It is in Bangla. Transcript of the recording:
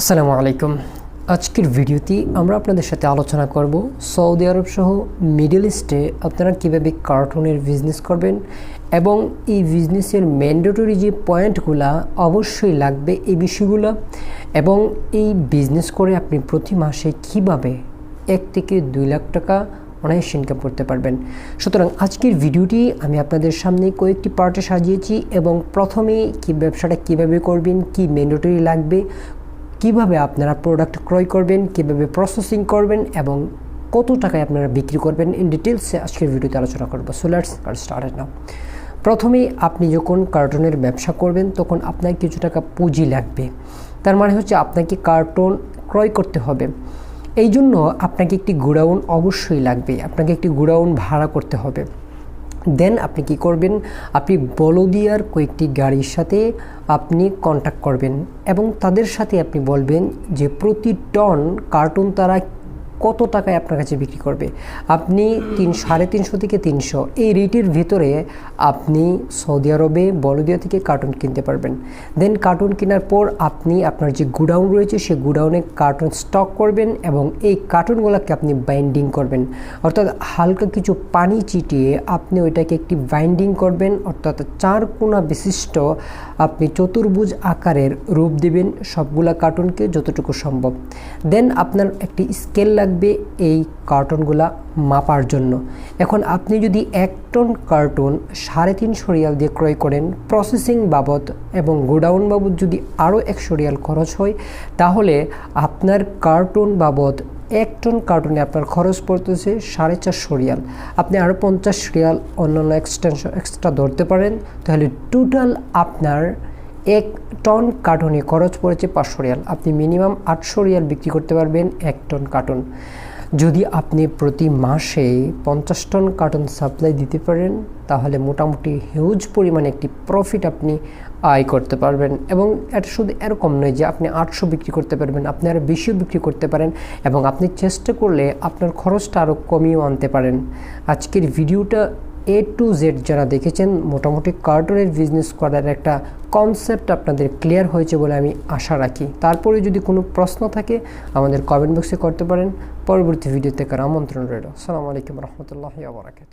আসসালামু আলাইকুম। আজকের ভিডিওতে আমরা আপনাদের সাথে আলোচনা করব সৌদি আরব সহ মিডল ইস্টে আপনারা কীভাবে কার্টুনের বিজনেস করবেন এবং এই বিজনেসের ম্যান্ডেটরি যে পয়েন্টগুলো অবশ্যই লাগবে এই বিষয়গুলো এবং এই বিজনেস করে আপনি প্রতি মাসে কীভাবে এক থেকে দুই লাখ টাকা অনায়াসে ইনকাম করতে পারবেন। সুতরাং আজকের ভিডিওটি আমি আপনাদের সামনে কয়েকটি পার্টে সাজিয়েছি এবং প্রথমে কি ব্যবসাটা কীভাবে করবেন, কি ম্যান্ডেটরি লাগবে কীভাবে আপনারা প্রোডাক্ট ক্রয় করবেন, কীভাবে প্রসেসিং করবেন এবং কত টাকায় আপনারা বিক্রি করবেন ইন ডিটেলসে আজকের ভিডিওতে আলোচনা করব। সো লেটস স্টার্ট নাও প্রথমেই আপনি যখন কার্টুনের ব্যবসা করবেন, তখন আপনার কিছু টাকা পুঁজি লাগবে। তার মানে হচ্ছে আপনাকে কার্টুন ক্রয় করতে হবে। এই জন্য আপনাকে একটি গোডাউন অবশ্যই লাগবে। আপনাকে একটি গোডাউন ভাড়া করতে হবে। দেন আপনি কি করবেন? আপনি বলদিয়ার কয়েকটি গাড়ির সাথে আপনি কন্ট্যাক্ট করবেন এবং তাদের সাথে আপনি বলবেন যে প্রতি টন কার্টুন তারা কত টাকায় আপনার কাছে বিক্রি করবে? আপনি তিন, সাড়ে তিনশো থেকে তিনশো। এই রেটের ভিতরে আপনি সৌদি আরবে বলদিয়া থেকে কার্টুন কিনতে পারবেন। দেন কার্টুন কেনার পর আপনি আপনার যে গুডাউন রয়েছে সেই গুডাউনে কার্টুন স্টক করবেন এবং এই কার্টুনগুলোকে আপনি বাইন্ডিং করবেন। অর্থাৎ হালকা কিছু পানি চিটিয়ে আপনি ওইটাকে একটি বাইন্ডিং করবেন। অর্থাৎ চার কোনা বিশিষ্ট আপনি চতুর্ভুজ আকারের রূপ দেবেন সবগুলা কার্টুনকে যতটুকু সম্ভব। দেন আপনার একটি স্কেল লাগবে এই কার্টুনগুলা মাপার জন্য। এখন আপনি যদি এক টন কার্টুন সাড়ে তিনশো রিয়াল দিয়ে ক্রয় করেন, প্রসেসিং বাবদ এবং গোডাউন বাবদ যদি আরও একশো রিয়াল খরচ হয়, তাহলে আপনার কার্টুন বাবদ এক টন কার্টুনে আপনার খরচ পড়তেছে সাড়ে চারশো রিয়াল। আপনি আরও পঞ্চাশ রিয়াল অন্যান্য এক্সটেনশন এক্সট্রা ধরতে পারেন, তাহলে টোটাল আপনার এক টন কার্টুনে খরচ পড়েছে পাঁচশো রিয়াল। আপনি মিনিমাম আটশো রিয়াল বিক্রি করতে পারবেন এক টন কার্টুন। যদি আপনি প্রতি মাসে পঞ্চাশ টন কার্টুন সাপ্লাই দিতে পারেন, তাহলে মোটামুটি হিউজ পরিমাণে একটি প্রফিট আপনি আয় করতে পারবেন। এবং এটা শুধু এরকম নয় যে আপনি আটশো বিক্রি করতে পারবেন, আপনি আরও বেশিও বিক্রি করতে পারেন এবং আপনি চেষ্টা করলে আপনার খরচটা আরও কমিয়েও আনতে পারেন। আজকের ভিডিওটা এ টু জেড যারা দেখেছেন, মোটামুটি কার্টুনের বিজনেস করার একটা কনসেপ্ট আপনাদের ক্লিয়ার হয়েছে বলে আমি আশা রাখি। তারপরে যদি কোনো প্রশ্ন থাকে, আমাদের কমেন্ট বক্সে করতে পারেন। পরবর্তী ভিডিওতে কার আমন্ত্রণ রইল। সালামু আলাইকুম রহমতুল্লাহ আবরাকাত